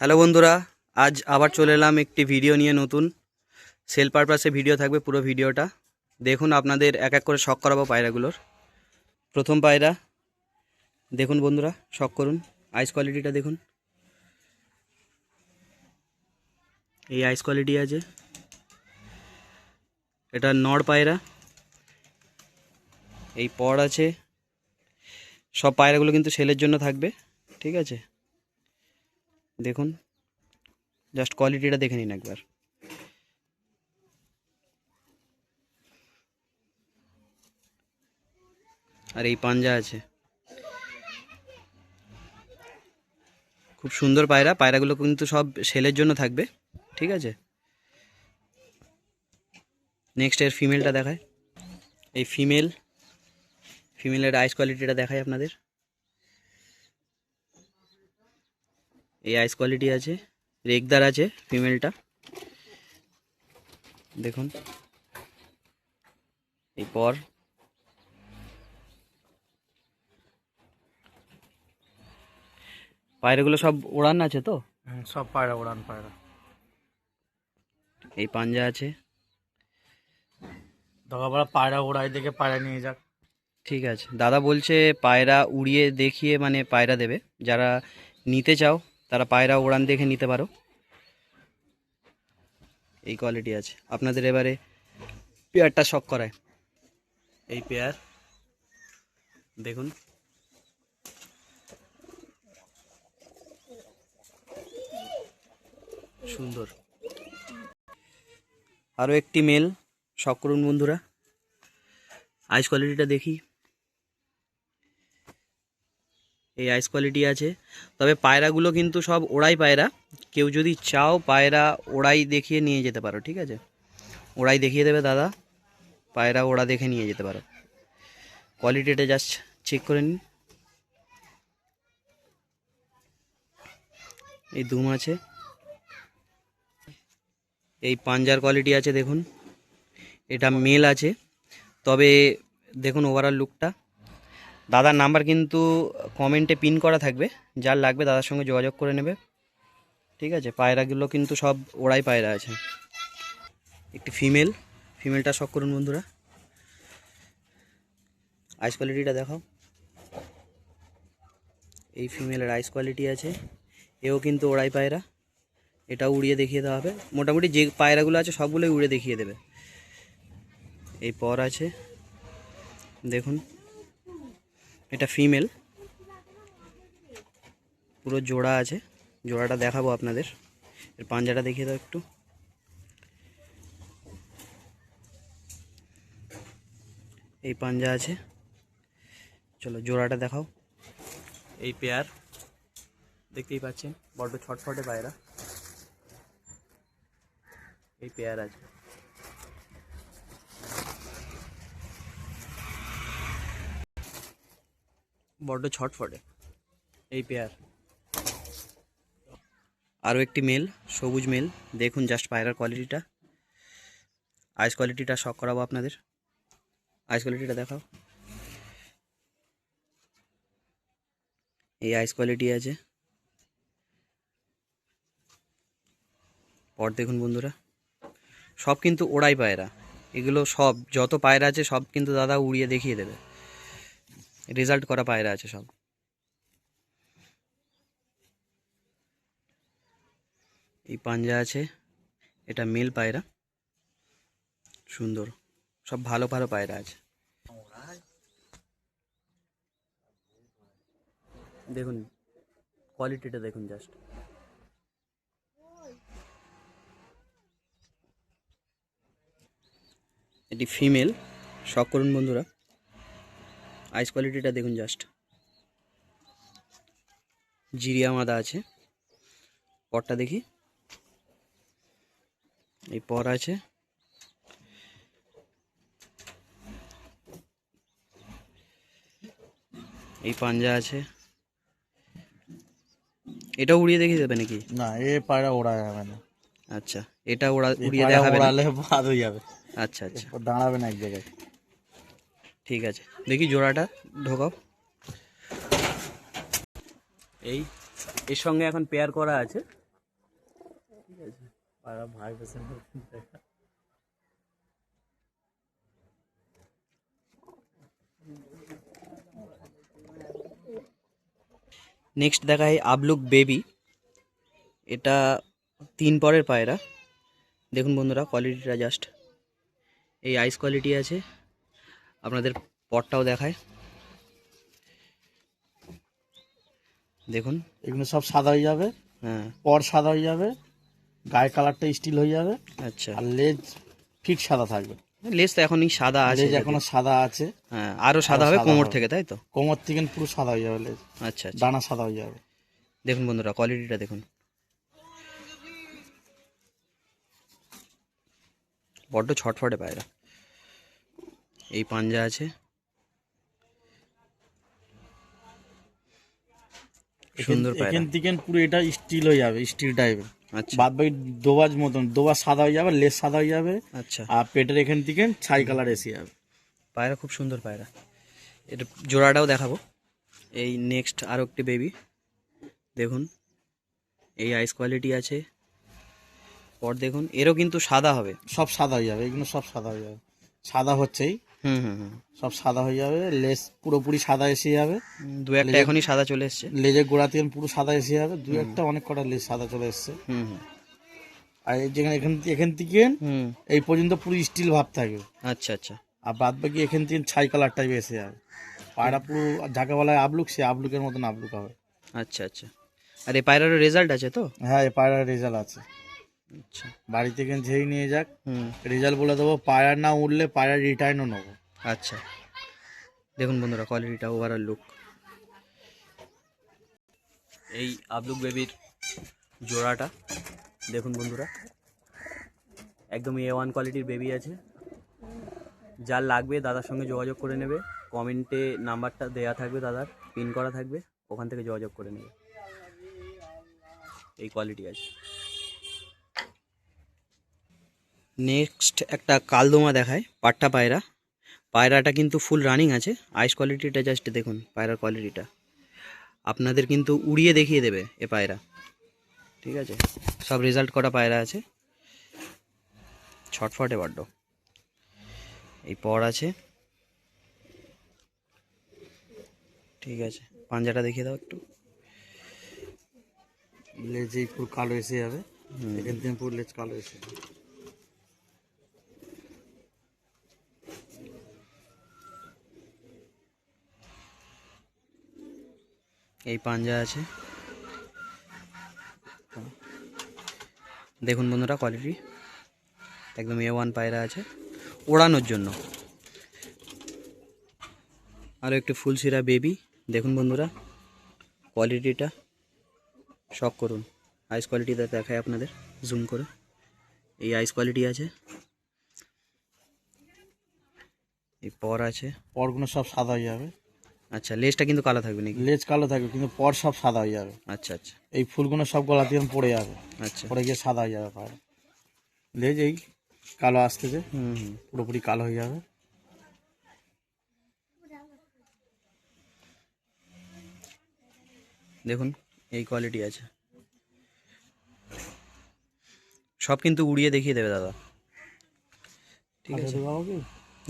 Hello বন্ধুরা, আজ আবার চলে এলাম একটি ভিডিও নিয়ে নতুন। সেল পারপাসে ভিডিও থাকবে পুরো ভিডিওটা দেখুন আপনাদের এক এক করে শখ করাবো পায়রাগুলোর। প্রথম পায়রা, দেখুন বন্ধুরা, শখ করুন। আইস কোয়ালিটিটা দেখুন। এই আইস কোয়ালিটি আছে। এটা নড় পায়রা। এই পর আছে। সব পায়রাগুলো কিন্তু সেলের জন্য থাকবে, ঠিক আছে? দেখুন জাস্ট কোয়ালিটিটা দেখে নিন একবার। আর এই পাঞ্জা আছে। খুব সুন্দর পায়রা, পায়রাগুলো কিন্তু সব সেলের জন্য থাকবে, ঠিক আছে? নেক্সট এর ফিমেলটা দেখায়। এই ফিমেল ফিমেলের আইস কোয়ালিটিটা দেখায় আপনাদের। এই আইস কোয়ালিটি আছে রেগদার আছে ফিমেলটা দেখুন। এই পর পায়রাগুলো সব ওড়ান আছে তো? সব পায়রা উড়ান পায়রা। এই পাঞ্জা আছে। দোকানপাড়া পায়রা উড়াই দেখে পায়রা নিয়ে যাক। ঠিক আছে। দাদা বলছে পায়রা উড়িয়ে দেখিয়ে মানে পায়রা দেবে। যারা নিতে চাও তারা পায়রা ওড়ান দেখে নিতে পারো। এই কোয়ালিটি আছে। আপনাদের এবারে পেয়ারটা শখ করায়। এই পেয়ার, দেখুন। সুন্দর। আরও একটি মেল শখ করুন বন্ধুরা। আইস কোয়ালিটিটা দেখি। এই আইস কোয়ালিটি আছে। তবে পায়রাগুলো কিন্তু সব ওড়াই পায়রা। কেউ যদি চাও পায়রা ওড়াই দেখিয়ে নিয়ে যেতে পারো, ঠিক আছে? ওড়াই দেখিয়ে দেবে দাদা। পায়রা ওড়া দেখে নিয়ে যেতে পারো। কোয়ালিটিটা জাস্ট চেক করে নিন। এই দুম আছে। এই পাঞ্জার কোয়ালিটি আছে, দেখুন। এটা মেল আছে। তবে দেখুন ওভারঅল লুকটা দাদার নাম্বার কিন্তু কমেন্টে পিন করা থাকবে, যার লাগবে দাদার সঙ্গে যোগাযোগ করে নেবে। ঠিক আছে, পায়রাগুলো কিন্তু সব ওড়াই পায়রা আছে। একটি ফিমেল, ফিমেলটা শখ করুন বন্ধুরা। আইস কোয়ালিটিটা দেখাও। এই ফিমেলের আইস কোয়ালিটি আছে। এও কিন্তু ওড়াই পায়রা। এটা উড়িয়ে দেখিয়ে দেওয়া হবে। মোটামুটি যে পায়রাগুলো আছে সবগুলোই উড়ে দেখিয়ে দেবে। এই পর আছে। দেখুন। এটা ফিমেল পুরো জোড়া আছে। জোড়াটা দেখাবো আপনাদের। এর পাঞ্জাটা দেখিয়ে দাও একটু। এই পাঞ্জা আছে। চলো জোড়াটা দেখাও। এই পেয়ার দেখতেই পাচ্ছেন, বড্ড ছটফটে পায়রা। এই পেয়ার আছে। বড্ড ছটফটে এই পেয়ার আরও একটি মেল সবুজ মেল দেখুন জাস্ট পায়রার কোয়ালিটিটা আইস কোয়ালিটিটা শখ করাবো আপনাদের। আইস কোয়ালিটিটা দেখাও। এই আইস কোয়ালিটি আছে। পর দেখুন বন্ধুরা। সব কিন্তু ওড়াই পায়রা। এগুলো সব, যত পায়রা আছে সব কিন্তু দাদা উড়িয়ে দেখিয়ে দেবে। রেজাল্ট করা পায়রা আছে সব। এই পাঞ্জা আছে, এটা মেল পায়রা। সুন্দর, সব ভালো ভালো পায়রা আছে। দেখুন কোয়ালিটিটা দেখুন জাস্ট এটি ফিমেল শখ করুন বন্ধুরা। আইস কোয়ালিটিটা দেখুন জাস্ট জিরিয়া মাদা আছে। পরটা দেখি। এই পর আছে। এই পাঞ্জা আছে। এটা উড়িয়ে দেখিয়ে দেবে নাকি? না এ পায়রা ওড়া যাবে না। আচ্ছা এটা ওড়া উড়িয়ে দেখাবে বাদ হয়ে যাবে। আচ্ছা আচ্ছা। দাঁড়াবে না এক জায়গায়। ঠিক আছে। দেখি জোড়াটা, ঢোকাও। এই, এর সঙ্গে এখন পেয়ার করা আছে। ঠিক আছে। ভাইব্রেশন দেখা। নেক্সট দেখায় আবলুক বেবি এটা তিন পরের পায়রা। দেখুন বন্ধুরা কোয়ালিটিটা জাস্ট এই আইস কোয়ালিটি আছে। আপনাদের পটটাও দেখায়। দেখুন। এগুলো সব সাদা হয়ে যাবে। হ্যাঁ। পর সাদা হয়ে যাবে। গায়ে কালারটা স্টিল হয়ে যাবে। আচ্ছা। আর লেজ ঠিক সাদা থাকবে। লেজ তো এখনই সাদা আছে লেজ এখনও সাদা আছে। হ্যাঁ আরও সাদা হবে কোমর থেকে তাই তো? কোমর থেকে পুরো সাদা হয়ে যাবে লেজ। আচ্ছা আচ্ছা। ডানা সাদা হয়ে যাবে। দেখুন বন্ধুরা কোয়ালিটিটা দেখুন। বড্ড ছটফটে পায়রা। এই পাঞ্জা আছে। সুন্দর এখান- থেকে পুরো এটা স্টিল হয়ে যাবে স্টিল টাইপের আচ্ছা। বাদ বাকি দোবাজ মতন দোবাজ সাদা হয়ে যাবে লেজ সাদা হয়ে যাবে। আচ্ছা। আর পেটের এখান থেকে ছাই কালার এসে যাবে। পায়রা খুব সুন্দর পায়রা। এটা জোড়াটাও দেখাবো। এই নেক্সট আরও একটি বেবি দেখুন এই আইস কোয়ালিটি আছে। পর দেখুন এরও কিন্তু সাদা হবে। সব সাদা হয়ে যাবে এগুলো সব সাদা হয়ে যাবে। সাদা হচ্ছেই। হুম হুম হুম। সব সাদা হয়ে যাবে লেস পুরোপুরি সাদা এসে যাবে। দু একটা এখনই সাদা চলে এসছে। লেজের গোড়া থেকে পুরো সাদা এসে যাবে দু একটা অনেক কটা লেজ সাদা চলে এসছে। হুম হুম। আর এই যেখানে এখান এখান থেকে এই পর্যন্ত পুরো স্টিল ভাব থাকবে আচ্ছা আচ্ছা। আর বাদ বাকি এখান থেকে ছাই কালার টাইপ এসে যাবে। পায়রা পুরো বলা আবলুক সে আবলুকের মতন আবলুক হবে। আচ্ছা আচ্ছা। আর এই পায়রারও রেজাল্ট আছে তো? হ্যাঁ এই পায়রার রেজাল্ট আছে। আচ্ছা। বাড়ি থেকে যেই নিয়ে যাক হুম। রেজাল্ট বলে দেবো পায়রা না উঠলে পায়রা রিটার্নও নেব। আচ্ছা। দেখুন বন্ধুরা কোয়ালিটিটা ওভারঅল লুক এই আবলুক বেবির জোড়াটা দেখুন বন্ধুরা। একদম এ ওয়ান কোয়ালিটির বেবি আছে। যার লাগবে দাদার সঙ্গে যোগাযোগ করে নেবে। কমেন্টে নাম্বারটা দেয়া থাকবে দাদার পিন করা থাকবে। ওখান থেকে যোগাযোগ করে নেবে। এই কোয়ালিটি আছে। নেক্সট একটা কালদোমা দেখায় পাট্টা পায়রা। পায়রাটা কিন্তু ফুল রানিং আছে। আইস কোয়ালিটিটা জাস্ট দেখুন পায়রার কোয়ালিটিটা আপনাদের কিন্তু উড়িয়ে দেখিয়ে দেবে এ পায়রা। ঠিক আছে? সব রেজাল্ট করা পায়রা আছে? ছটফটে বড্ড। এই পর আছে। ঠিক আছে পাঞ্জাটা দেখিয়ে দাও একটু। লেজেই পুরো কালো এসে যাবে। এখান থেকে পুরো লেজ কালো এসে যাবে। এই পাঞ্জা আছে। দেখুন বন্ধুরা কোয়ালিটি একদম এ ওয়ান পায়রা আছে। ওড়ানোর জন্য। আরও একটু ফুলসিরা বেবি দেখুন বন্ধুরা কোয়ালিটিটা শখ করুন। আইস কোয়ালিটিটা দেখায় আপনাদের জুম করে। এই আইস কোয়ালিটি আছে। এই পর আছে। পরগুলো সব সাদা হয়ে যাবে। আচ্ছা লেজটা কিন্তু কালো থাকবে নাকি? লেজ কালো থাকবে কিন্তু পর সব সাদা হয়ে যাবে। আচ্ছা আচ্ছা। এই ফুলগুলো সব গলা দিয়ে পড়ে যাবে। আচ্ছা। পড়ে গিয়ে সাদা হয়ে যাবে পায়রা লেজ এই কালো আসতেছে হুম হুম। পুরোপুরি কালো হয়ে যাবে। দেখুন এই কোয়ালিটি আছে। সব কিন্তু উড়িয়ে দেখিয়ে দেবে দাদা। ঠিক আচ্ছা, আছে?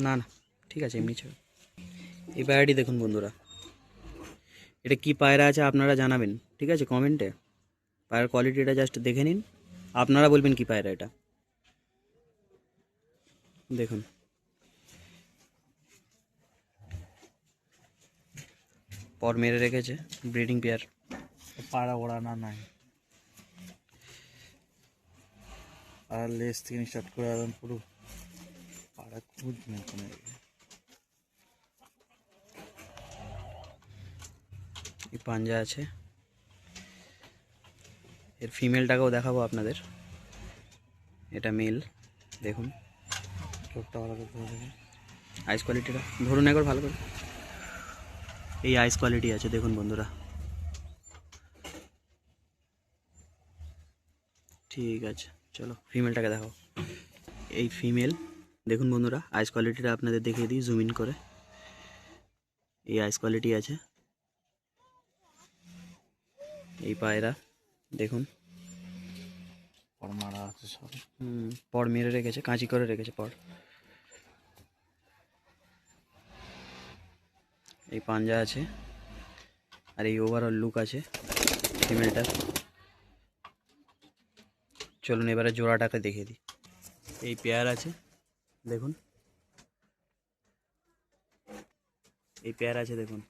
না না ঠিক আছে এমনি ছিল এই পায়রাটি দেখুন বন্ধুরা। এটা কি পায়রা আছে আপনারা জানাবেন, ঠিক আছে কমেন্টে পায়রার কোয়ালিটিটা জাস্ট দেখে নিন। আপনারা বলবেন কি পায়রা এটা। দেখুন। পর মেরে রেখেছে ব্রিডিং পেয়ার পায়রা ওড়া না নাই। আর লেস থেকে স্টার্ট করে একদম পুরো। পাড়া খুব মেনটেন পাঞ্জা আছে। এর ফিমেলটাকেও দেখাবো আপনাদের। এটা মেল দেখুন। চোখটা ভালো। আইস কোয়ালিটিটা ধরুন একবার ভালো করে। এই আইস কোয়ালিটি আছে, দেখুন বন্ধুরা। ঠিক আছে, চলো ফিমেলটাকে দেখাও এই ফিমেল দেখুন বন্ধুরা আইস কোয়ালিটিটা আপনাদের দেখিয়ে দিই জুম ইন করে। এই আইস কোয়ালিটি আছে। এই পায়রা দেখুন। পর মারা আছে সব। হুম পর মেরে রেখেছে কাঁচি করে রেখেছে পর এই পাঞ্জা আছে আর এই ওভারঅল লুক আছে ফিমেলটার চলুন এবারে জোড়াটাকে দেখিয়ে দিই। এই পেয়ার আছে দেখুন। এই পেয়ার আছে দেখুন।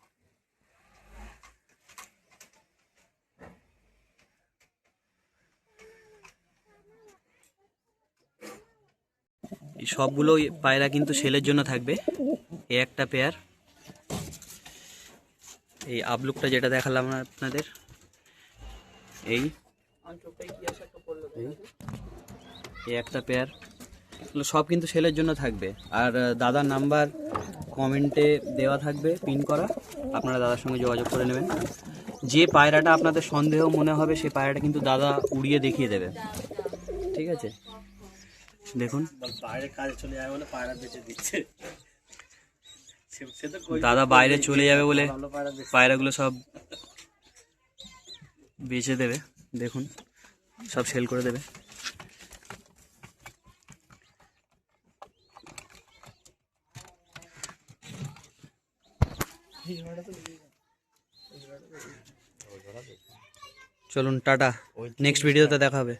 সবগুলো পায়রা কিন্তু সেলের জন্য থাকবে। এই একটা পেয়ার এই আপলুকটা যেটা দেখালাম আপনাদের। এই। একটা পেয়ার সব কিন্তু সেলের জন্য থাকবে। আর দাদার নাম্বার কমেন্টে দেওয়া থাকবে, পিন করা। আপনারা দাদার সঙ্গে যোগাযোগ করে নেবেন। যে পায়রাটা আপনাদের সন্দেহ মনে হবে সেই পায়রাটা কিন্তু দাদা উড়িয়ে দেখিয়ে দেবে। ঠিক আছে? দেখুন। বাইরে কাজে চলে যাবে বলে পায়রা বেঁচে দিচ্ছে। দাদা বাইরে চলে যাবে বলে পায়রাগুলো সব বেচে দেবে। দেখুন সব সেল করে দেবে। চলুন টাটা। নেক্সট ভিডিওতে দেখা হবে।